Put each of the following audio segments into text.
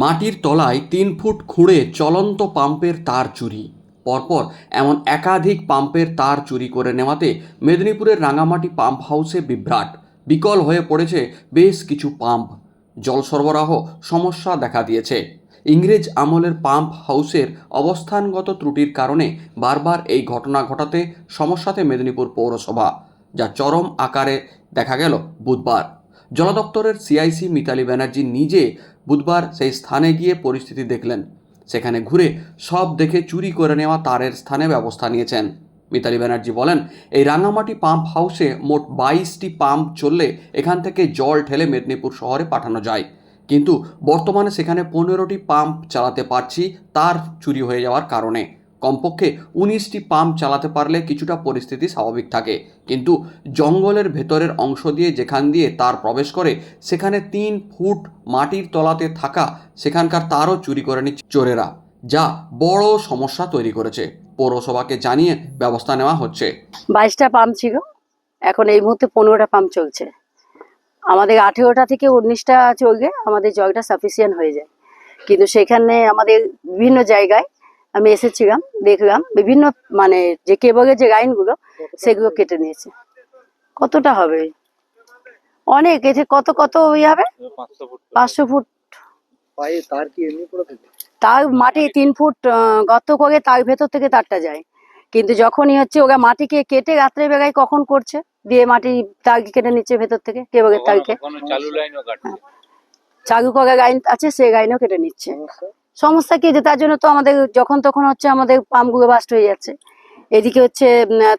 মাটির তলায় তিন ফুট খুঁড়ে চলন্ত পাম্পের তার চুরি। পরপর এমন একাধিক পাম্পের তার চুরি করে নেওয়াতে মেদিনীপুরের রাঙামাটি পাম্প হাউসে বিভ্রাট। বিকল হয়ে পড়েছে বেশ কিছু পাম্প। জল সরবরাহ সমস্যা দেখা দিয়েছে। ইংরেজ আমলের পাম্প হাউসের অবস্থানগত ত্রুটির কারণে বারবার এই ঘটনা ঘটাতে সমস্যাতে মেদিনীপুর পৌরসভা, যা চরম আকারে দেখা গেল বুধবার। জল দপ্তরের সিআইসি মিতালি ব্যানার্জি নিজে বুধবার সেই স্থানে গিয়ে পরিস্থিতি দেখলেন। সেখানে ঘুরে সব দেখে চুরি করে নেওয়া তারের স্থানে ব্যবস্থা নিয়েছেন। মিতালি ব্যানার্জি বলেন, এই রাঙামাটি পাম্প হাউসে মোট বাইশটি পাম্প চললে এখান থেকে জল ঠেলে মেদিনীপুর শহরে পাঠানো যায়। কিন্তু বর্তমানে সেখানে পনেরোটি পাম্প চালাতে পারছি, তার চুরি হয়ে যাওয়ার কারণে। কমপক্ষে উনিশটি পাম্প চালাতে পারলে কিছুটা পরিস্থিতি স্বাভাবিক থাকে। কিন্তু জঙ্গলের ভেতরের অংশ দিয়ে যেখান দিয়ে তার প্রবেশ করে, সেখানে তিন ফুট মাটির তলাতে থাকা সেখানকার তারও চুরি করে নিচ্ছে চোরেরা, যা বড় সমস্যা তৈরি করেছে। পৌরসভাকে জানিয়ে ব্যবস্থা নেওয়া হচ্ছে। বাইশটা পাম্প ছিল, এখন এই মুহূর্তে পনেরোটা পাম্প চলছে। আমাদের আঠেরোটা থেকে উনিশটা চলবে, আমাদের জলটা সাফিসিয়েন্ট হয়ে যায়। কিন্তু সেখানে আমাদের বিভিন্ন জায়গায় আমি এসেছিলাম দেখলাম বিভিন্ন মানে যে কেবলের যে লাইনগুলো সেগুলো কেটে নিয়েছে। কতটা হবে? অনেক এতে কত কত ইয়ে হবে? পাঁচশো ফুট। তার কি এমনি পড়ে থাকে? তার মাটি তিন ফুট গর্ত করে তার ভেতর থেকে তারটা যায়। কিন্তু যখনই হচ্ছে ওরা মাটিকে কেটে রাত্রে বেলায় কখন করছে দিয়ে মাটি তার কেটে নিচ্ছে ভেতর থেকে কেবলের তারকে। কোনো চালু লাইনও করা লাইন আছে সেই লাইনও কেটে নিচ্ছে। সমস্যা কি যে তার জন্য তো আমাদের যখন তখন হচ্ছে আমাদের পাম্পগুলো বাস্ট হয়ে যাচ্ছে। এদিকে হচ্ছে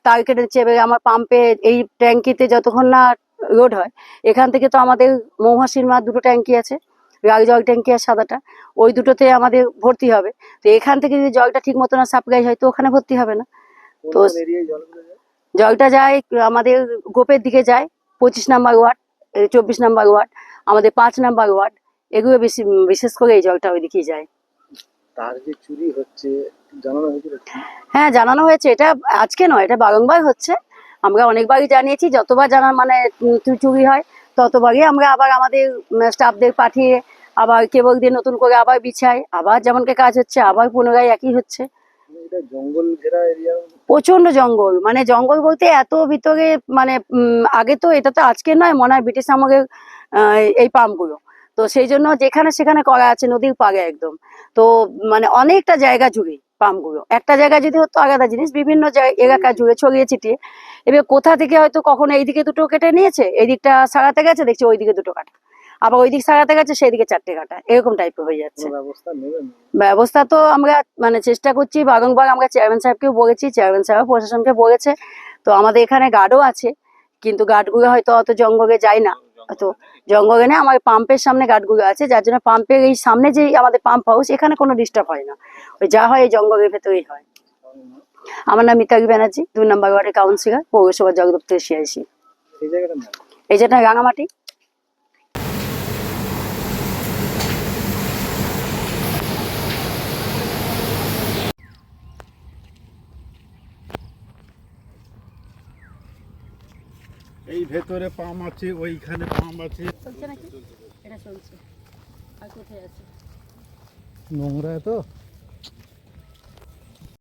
তার কেটে এবারে আমার পাম্পে এই ট্যাঙ্কিতে যতক্ষণ না লোড হয় এখান থেকে তো আমাদের মৌহাসির মাছ দুটো ট্যাঙ্কি আছে রাগ জল ট্যাঙ্কি আর সাদাটা ওই দুটোতে আমাদের ভর্তি হবে। তো এখান থেকে যদি জলটা ঠিক মতো না সাপ্লাই হয় তো ওখানে ভর্তি হবে না। তো- জলটা যায় আমাদের গোপের দিকে যায় পঁচিশ নাম্বার ওয়ার্ড চব্বিশ নাম্বার ওয়ার্ড আমাদের পাঁচ নাম্বার ওয়ার্ড এগুলো বেশি বিশেষ করে এই জলটা ওইদিকেই যায়। তার যে চুরি হচ্ছে জানানো হয়েছিল হ্যাঁ জানানো হয়েছে। এটা আজকে নয় এটা বারংবার হচ্ছে। আমরা অনেকবারই জানিয়েছি যতবার জানার মানে চুরি হয় ততবারই আমরা আবার আমাদের স্টাফদের পাঠিয়ে আবার কেবল দিয়ে নতুন করে আবার বিছাই। আবার যেমনকে কাজ হচ্ছে আবার পুনরায় একই হচ্ছে। মানে জঙ্গল ঘেরা এরিয়া প্রচণ্ড জঙ্গল। মানে জঙ্গল বলতে এত ভিতরে মানে আগে তো এটা তো আজকে নয় মনে হয় ব্রিটিশ আমলের এই পাম্পগুলো। তো সেই জন্য যেখানে সেখানে করা আছে নদীর পাড়ে একদম। তো মানে অনেকটা জায়গা জুড়ে পাম্পগুলো একটা জায়গায় যদি হতো আলাদা জিনিস বিভিন্ন এলাকা জুড়ে ছড়িয়ে ছিটিয়ে। এবার কোথা থেকে হয়তো কখনো এইদিকে দুটো কেটে নিয়েছে এই দিকটা সারাতে গেছে দেখছি ওইদিকে দুটো কাটা। আবার ওই দিক সারাতে গেছে সেই দিকে চারটে কাটা। এরকম টাইপের হয়ে যাচ্ছে। ব্যবস্থা ব্যবস্থা তো আমরা মানে চেষ্টা করছি বারংবার আমরা চেয়ারম্যান সাহেবকেও বলেছি চেয়ারম্যান সাহেব প্রশাসনকে বলেছে। তো আমাদের এখানে গার্ডও আছে কিন্তু গার্ডগুলো হয়তো অত জঙ্গলে যায় না। তো জঙ্গলে আমার পাম্পের সামনে গার্ডগুলো আছে যার জন্য পাম্পের এই সামনে যে আমাদের পাম্প হাউস এখানে কোনো ডিস্টার্ব হয় না। ওই যা হয় এই জঙ্গলের ভেতরেই হয়। আমার নাম মিতালি ব্যানার্জি দুই নম্বর ওয়ার্ডের কাউন্সিলর পৌরসভা জগদপ্তর সিআইসি এই জায়গাটা রাঙামাটি। এই ভেতরে পাম আছে ওইখানে পাম আছে। চলছে নাকি? এটা চলছে। আর কোথায় আছে? নোংরা তো?